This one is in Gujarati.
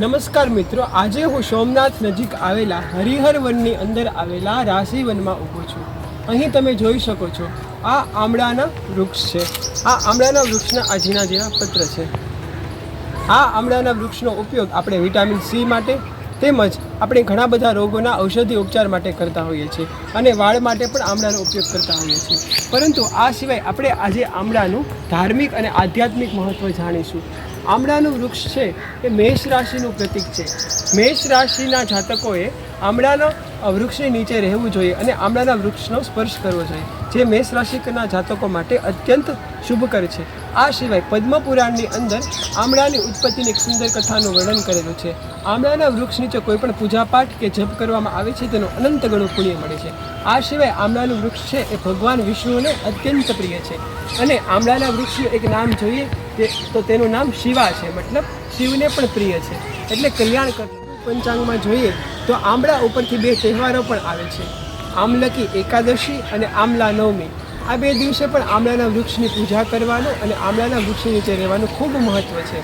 નમસ્કાર મિત્રો, આજે હું સોમનાથ નજીક આવેલા હરિહર વનની અંદર આવેલા રાશિ વનમાં ઊભો છું. અહીં તમે જોઈ શકો છો, આ આમળાના વૃક્ષ છે. આ આમળાના વૃક્ષના આ જેવા પત્ર છે. આ આમળાના વૃક્ષનો ઉપયોગ આપણે વિટામિન સી માટે તેમજ આપણે ઘણા બધા રોગોના ઔષધિ ઉપચાર માટે કરતા હોઈએ છીએ અને વાળ માટે પણ આમળાનો ઉપયોગ કરતા હોઈએ છીએ. પરંતુ આ સિવાય આપણે આજે આમળાનું ધાર્મિક અને આધ્યાત્મિક મહત્ત્વ જાણીશું. આમળાનું વૃક્ષ છે એ મેષ રાશિનું પ્રતીક છે. મેષ રાશિના જાતકોએ આમળાના વૃક્ષની નીચે રહેવું જોઈએ અને આમળાના વૃક્ષનો સ્પર્શ કરવો જોઈએ, જે મેષ રાશિના જાતકો માટે અત્યંત શુભકર છે. આ સિવાય પદ્મપુરાણની અંદર આમળાની ઉત્પત્તિની એક સુંદર કથાનું વર્ણન કરેલું છે. આમળાના વૃક્ષ નીચે કોઈપણ પૂજાપાઠ કે જપ કરવામાં આવે છે, તેનું અનંત ગણું પુણ્ય મળે છે. આ સિવાય આમળાનું વૃક્ષ છે એ ભગવાન વિષ્ણુને અત્યંત પ્રિય છે. અને આમળાના વૃક્ષનું એક નામ જોઈએ તે, તો તેનું નામ શિવા છે, મતલબ શિવને પણ પ્રિય છે. એટલે કલ્યાણ પંચાંગમાં જોઈએ તો આમળા ઉપરથી બે તહેવારો પણ આવે છે. આમલકી એકાદશી અને આમલા નવમી. આ બે દિવસે પણ આમળાના વૃક્ષની પૂજા કરવાનું અને આમળાના વૃક્ષની નીચે રહેવાનું ખૂબ મહત્ત્વ છે.